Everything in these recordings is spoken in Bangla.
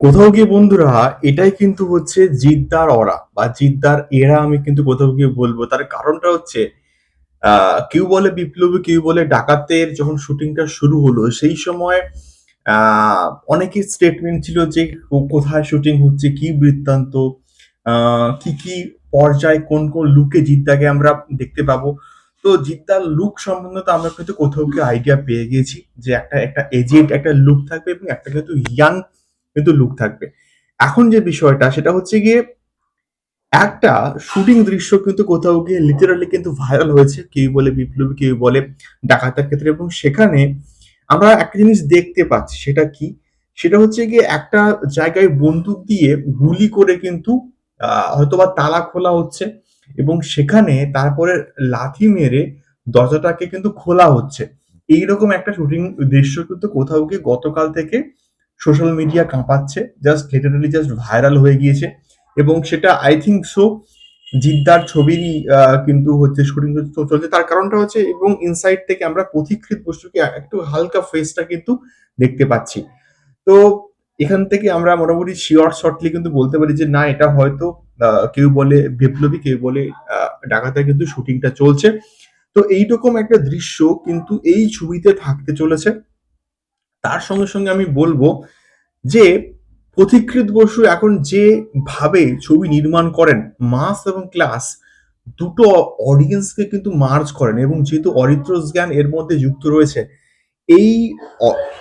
কোথাও গিয়ে বন্ধুরা, এটাই কিন্তু হচ্ছে জিদ্দার অরা বা জিদ্দার এরা আমি কিন্তু কোথাও গিয়ে বলব। তার কারণটা হচ্ছে কেউ বলে বিপ্লবী, কেউ বলে ডাকাতের যখন শুটিংটা শুরু হলো, সেই সময় অনেকের স্টেটমেন্ট ছিল যে কোথায় শুটিং হচ্ছে, কি বৃত্তান্ত কি কি পর্যায়ে, কোন কোন লুকে জিদ্দাকে আমরা দেখতে পাবো। তো জিদ্দার লুক সম্বন্ধে তো আমরা কিন্তু কোথাও গিয়ে আইডিয়া পেয়ে গেছি যে একটা একটা এজেড একটা লুক থাকবে এবং একটা কিন্তু ইয়াং কিন্তু লুক থাকবে। এখন যে বিষয়টা, সেটা হচ্ছে গিয়ে একটা শুটিং দৃশ্য কিন্তু কোথাও গিয়ে লিটারালি কিন্তু ভাইরাল হয়েছে। কেউ বলে বিপ্লবী, কেউ বলে ডাকাতার ক্ষেত্রে। এবং সেখানে আমরা একটা জিনিস দেখতে পাচ্ছি, সেটা কি? সেটা হচ্ছে গিয়ে একটা জায়গায় বন্দুক দিয়ে গুলি করে কিন্তু হয়তোবা তালা খোলা হচ্ছে এবং সেখানে তারপরে লাথি মেরে দরজাটাকে কিন্তু খোলা হচ্ছে। এইরকম একটা শুটিং দৃশ্য কিন্তু কোথাও গিয়ে গতকাল থেকে সোশ্যাল মিডিয়া কাঁপাচ্ছে জাস্ট লিটারালি জাস্ট ভাইরাল হয়ে গিয়েছে। এবং সেটা আই থিঙ্ক সো জিদ্দার ছবিরই কিন্তু হচ্ছে শুটিং চলছে। তার কারণটা হচ্ছে এবং ইনসাইড থেকে আমরা পথিকৃত বস্তুকে একটু হালকা ফেসটা কিন্তু দেখতে পাচ্ছি। তো এখান থেকে আমরা মোটামুটি শিওর শর্টলি কিন্তু বলতে পারি যে, না, এটা হয়তো কেউ বলে, বিপ্লবী কেউ বলে ডাকাতে কিন্তু শুটিংটা চলছে। তো এইরকম একটা দৃশ্য কিন্তু এই ছবিতে থাকতে চলেছে। তার সঙ্গে সঙ্গে আমি বলব যে পথিকৃত বসু এখন যে ভাবে ছবি নির্মাণ করেন মাস এবং ক্লাস দুটো অডিয়েন্সকে কিন্তু মার্জ করেন এবং যেহেতু অরিত্রস জ্ঞান এর মধ্যে যুক্ত রয়েছে, এই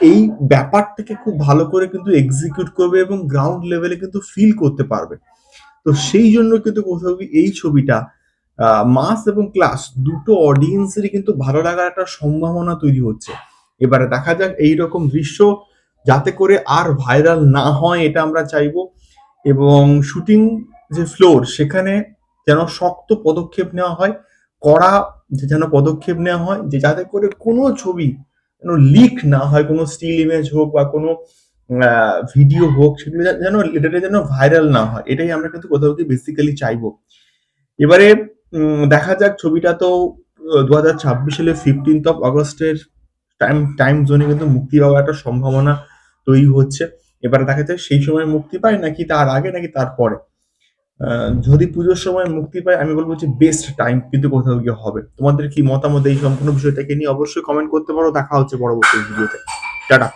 এই ব্যাপারটাকে খুব ভালো করে কিন্তু এক্সিকিউট করবে এবং গ্রাউন্ড লেভেলে কিন্তু ফিল করতে পারবে। তো সেই জন্য কিন্তু কোথাও এই ছবিটা মাস এবং ক্লাস দুটো অডিয়েন্সেরই কিন্তু ভালো লাগার একটা সম্ভাবনা তৈরি হচ্ছে। এবারে দেখা যাক এই রকম দৃশ্য যাতে করে আর ভাইরাল না হয় এটা আমরা চাইব। এবং শুটিং যে ফ্লোর সেখানে যেন শক্ত পদক্ষেপ নেওয়া হয়, কড়া যেন পদক্ষেপ নেওয়া হয়, যে যাতে করে কোনো ছবি যেন লিক না হয়, কোনো স্টিল ইমেজ হোক বা কোনো ভিডিও হোক, সেগুলো যেন- এটা যেন ভাইরাল না হয়, এটাই আমরা কিন্তু কোথাও গিয়ে বেসিক্যালি চাইব। এবারে দেখা যাক ছবিটা তো দু হাজার ছাব্বিশ সালে ফিফটিন্থ অফ আগস্টের টাইম টাইম জোনে কিন্তু মুক্তি পাওয়ার একটা সম্ভাবনা তৈরি হচ্ছে। এবারে দেখা যায় সেই সময় মুক্তি পায় নাকি তার আগে নাকি তারপরে যদি পুজোর সময় মুক্তি পায়, আমি বলব যে বেস্ট টাইম কিন্তু কোথাও গিয়ে হবে। তোমাদের কি মতামত এই সম্পূর্ণ বিষয়টাকে নিয়ে অবশ্যই কমেন্ট করতে পারো। দেখা হচ্ছে পরবর্তী ভিডিওতে টাটা।